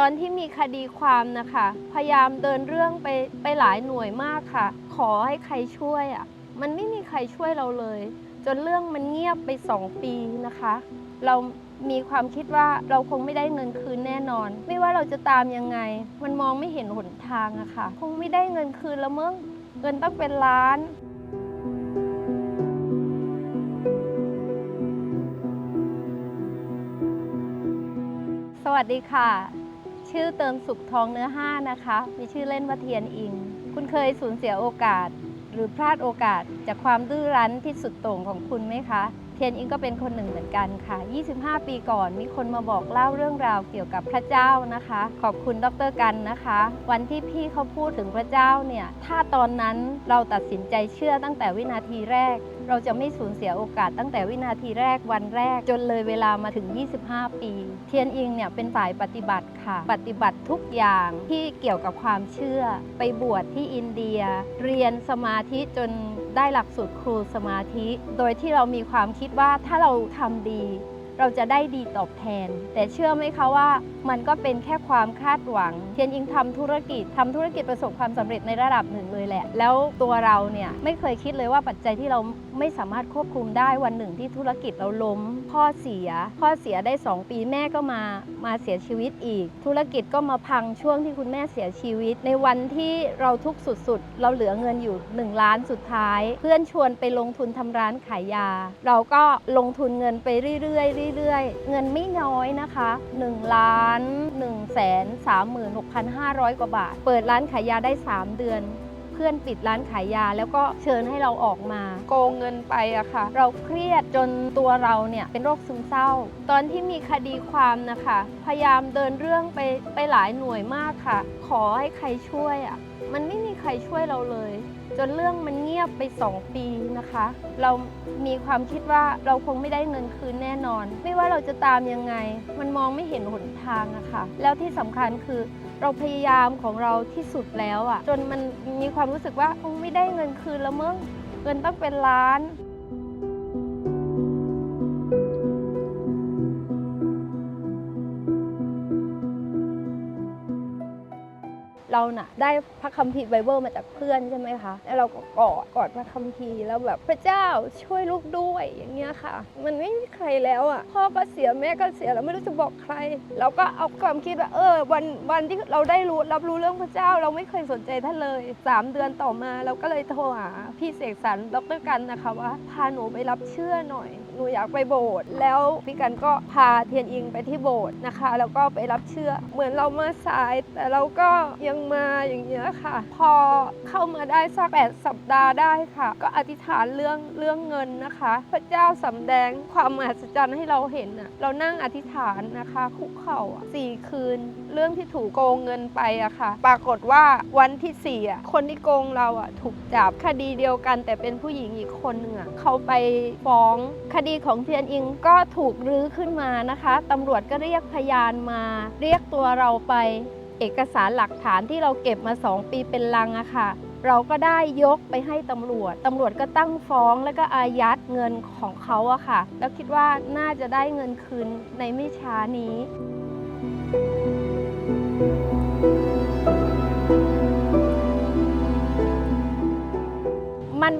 ตอนที่มีคดีความนะคะ พยายามเดินเรื่องไปไปหลายหน่วยมากค่ะ ขอให้ใครช่วยอะ่ะ มันไม่มีใครช่วยเราเลย จนเรื่องมันเงียบไปสองปีนะคะ เรามีความคิดว่าเราคงไม่ได้เงินคืนแน่นอน ไม่ว่าเราจะตามยังไง มันมองไม่เห็นหนทางอะค่ะ คงไม่ได้เงินคืนแล้วมึงเงินต้องเป็นล้านสวัสดีค่ะ ชื่อเติมสุขทองเนื้อห้านะคะ มีชื่อเล่นว่าเทียนอิง คุณเคยสูญเสียโอกาส หรือพลาดโอกาสจากความดื้อรั้นที่สุดโต่งของคุณไหมคะ เทียนอิงก็เป็นคนหนึ่งเหมือนกันค่ะ 25 ปีก่อนมีคนมาบอกเล่าเรื่องราวเกี่ยวกับพระเจ้านะคะ ขอบคุณดรกันนะคะ วันที่พี่เขาพูดถึงพระเจ้าเนี่ย ถ้าตอนนั้นเราตัดสินใจเชื่อตั้งแต่วินาทีแรก เราจะไม่สูญเสียโอกาสตั้งแต่วินาทีแรกวันแรก จนเลยเวลามาถึง 25 ปี เทียนอิงเนี่ยเป็นฝ่ายปฏิบัติค่ะ ปฏิบัติทุกอย่างที่เกี่ยวกับความเชื่อ ไปบวชที่อินเดีย เรียนสมาธิจนได้หลักสูตรครูสมาธิ โดยที่เรามีความคิดว่าถ้าเราทำดี เราจะได้ดีตอบแทน แต่เชื่อไหมคะว่ามันก็เป็นแค่ความคาดหวัง เทียนอิงทำธุรกิจทำธุรกิจประสบความสำเร็จในระดับหนึ่งเลยแหละ แล้วตัวเราเนี่ยไม่เคยคิดเลยว่าปัจจัยที่เราไม่สามารถควบคุมได้วันหนึ่งที่ธุรกิจเราล้มพ่อเสียพ่อเสียได้ 2 ปีแม่ก็มามาเสียชีวิตอีก ธุรกิจก็มาพังช่วงที่คุณแม่เสียชีวิต ในวันที่เราทุกข์สุดๆ เราเหลือเงินอยู่ 1 ล้านสุดท้าย เพื่อนชวนไปลงทุนทำร้านขายยา เราก็ลงทุนเงินไปเรื่อยๆเรื่อยๆ เงินไม่น้อยนะคะ1ล้าน1แสน36,500 กว่าบาท เปิดร้านขายยาได้ 3 เดือน เพื่อนปิดร้านขายยาแล้วก็เชิญให้เราออกมา โกงเงินไปอะค่ะ เราเครียดจนตัวเราเนี่ยเป็นโรคซึมเศร้า ตอนที่มีคดีความนะคะ พยายามเดินเรื่องไปไปหลายหน่วยมากค่ะ ขอให้ใครช่วยอะมันไม่มีใครช่วยเราเลย จนเรื่องมันเงียบไป 2 ปีนะคะ เรามีความคิดว่าเราคงไม่ได้เงินคืนแน่นอน ไม่ว่าเราจะตามยังไง มันมองไม่เห็นหนทางอะค่ะ แล้วที่สำคัญคือเราพยายามของเราที่สุดแล้วอะจนมันมีความรู้สึกว่าคงไม่ได้เงินคืนแล้วมึงเงินต้องเป็นล้าน เราน่ะ ได้พระคัมภีร์ไบเบิลมาจากเพื่อนใช่ไหมคะแล้วเราก็กอดกอดพระคัมภีร์แล้วแบบพระเจ้าช่วยลูกด้วยอย่างเงี้ยค่ะ มันไม่มีใครแล้วอะพ่อก็เสียแม่ก็เสียเราไม่รู้จะบอกใคร เราก็เอาความคิดว่าเออ วันวันที่เราได้รู้รับรู้เรื่องพระเจ้า เราไม่เคยสนใจท่านเลย 3 เดือนต่อมาเราก็เลยโทรหาพี่เสกสรรดรกันนะคะว่าพาหนูไปรับเชื่อหน่อย หนูอยากไปโบสถ์แล้วพี่กันก็พาเทียนอิงไปที่โบสถ์นะคะ แล้วก็ไปรับเชื่อ เหมือนเรามาสาย แต่เราก็ยังมาอย่างเงี้ยค่ะ พอเข้ามาได้สักแปดสัปดาห์ได้ค่ะ ก็อธิษฐานเรื่องเรื่องเงินนะคะ พระเจ้าสำแดงความมหัศจรรย์ให้เราเห็นน่ะเรานั่งอธิษฐานนะคะคุกเข่าสี่คืน เรื่องที่ถูกโกงเงินไปอะค่ะ ปรากฏว่าวันที่สี่อะคนที่โกงเราอะถูกจับคดีเดียวกัน แต่เป็นผู้หญิงอีกคนหนึ่งอะเขาไปฟ้องคดของเทียนอิงก็ถูกรื้อขึ้นมานะคะตำรวจก็เรียกพยานมา เรียกตัวเราไป เอกสารหลักฐานที่เราเก็บมา 2 ปีเป็นลังอะค่ะ เราก็ได้ยกไปให้ตำรวจตำรวจก็ตั้งฟ้องแล้วก็อายัดเงินของเขาอะค่ะ แล้วคิดว่าน่าจะได้เงินคืนในไม่ช้านี้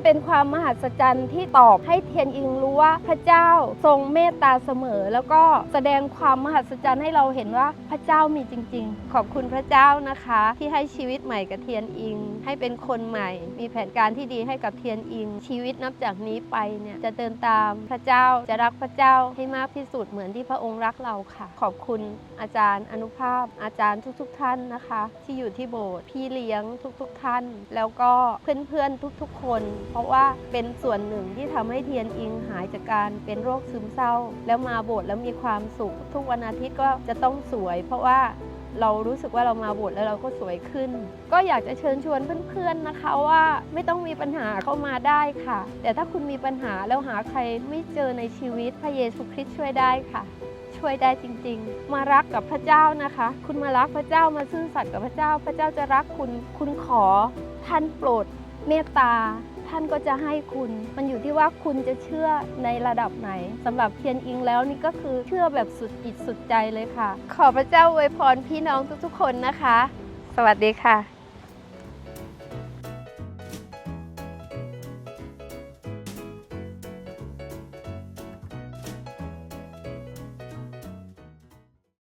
เป็นความมหัศจรรย์ที่ตอบให้เทียนอิงรู้ว่าพระเจ้าทรงเมตตาเสมอ แล้วก็แสดงความมหัศจรรย์ให้เราเห็นว่าพระเจ้ามีจริง ๆ ขอบคุณพระเจ้านะคะ ที่ให้ชีวิตใหม่กับเทียนอิง ให้เป็นคนใหม่ มีแผนการที่ดีให้กับเทียนอิง ชีวิตนับจากนี้ไปเนี่ยจะเดินตามพระเจ้าจะรักพระเจ้าให้มากที่สุดเหมือนที่พระองค์รักเราค่ะ ขอบคุณอาจารย์อนุภาพ อาจารย์ทุก ๆ ท่านนะคะ ที่อยู่ที่โบสถ์พี่เลี้ยงทุก ๆ ท่าน แล้วก็เพื่อนๆทุก ๆ คนราะว่าเป็นส่วนหนึ่งที่ทำให้เทียนอิงหายจากการเป็นโรคซึมเศร้า แล้วมาโบสถ์แล้วมีความสุข ทุกวันอาทิตย์ก็จะต้องสวย เพราะว่าเรารู้สึกว่าเรามาบสถ์แล้วเราก็สวยขึ้น ก็อยากจะเชิญชวนเพื่อนๆนะคะว่าไม่ต้องมีปัญหาเข้ามาได้ค่ะ แต่ถ้าคุณมีปัญหาแล้วหาใครไม่เจอในชีวิตพระเยซูคริสต์ช่วยได้ค่ะ ช่วยได้จริงๆ มารักกับพระเจ้านะคะ คุณมารักพระเจ้ามาซื่อสัตย์กับพระเจ้า พระเจ้าจะรักคุณ คุณขอท่านโปรดเมตตา ท่านก็จะให้คุณ มันอยู่ที่ว่าคุณจะเชื่อในระดับไหนสำหรับเพียนอิงแล้วนี่ก็คือเชื่อแบบสุดจิตสุดใจเลยค่ะ ขอพระเจ้าอวยพรพี่น้องทุกๆคนนะคะ สวัสดีค่ะ